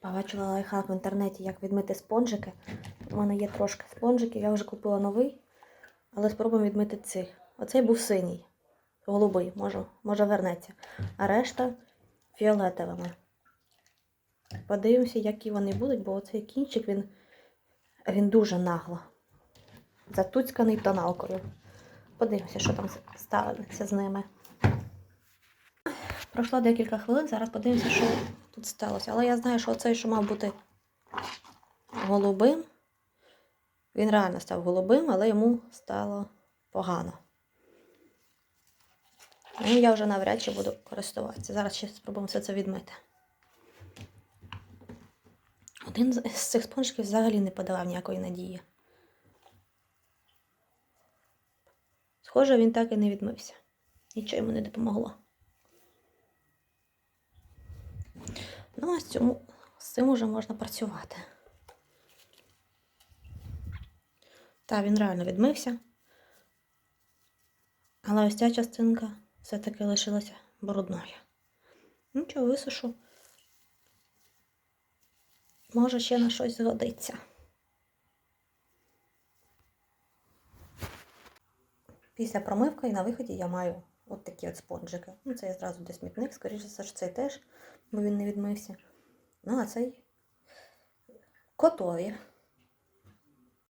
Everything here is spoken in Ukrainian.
Побачила лайфхак в інтернеті, як відмити спонжики. У мене є трошки спонжиків, я вже купила новий, але спробуємо відмити цих. Оцей був синій, голубий, може, може вернеться. А решта фіолетовими. Подивимося, які вони будуть, бо оцей кінчик він, він дуже нагло. Затуцьканий тоналкою. Подивимося, що там станеться з ними. Пройшло декілька хвилин, зараз подивимося, що тут сталося. Але я знаю, що цей, що мав бути голубим, він реально став голубим, але йому стало погано. Ну, я вже навряд чи буду користуватися. Зараз ще спробуємо все це відмити. Один з цих спонжиків взагалі не подавав ніякої надії. Схоже, він так і не відмився. Нічого йому не допомогло. Ну, а з, цьому, з цим уже можна працювати. Так, він реально відмився. Але ось ця частинка все-таки лишилася брудною. Ну, що, висушу. Може, ще на щось згодиться. Після промивки і на виході я маю от такі от спонжики. Ну, це я зразу десь смітник, скоріше за все, цей теж, бо він не відмився. Ну, а цей готові.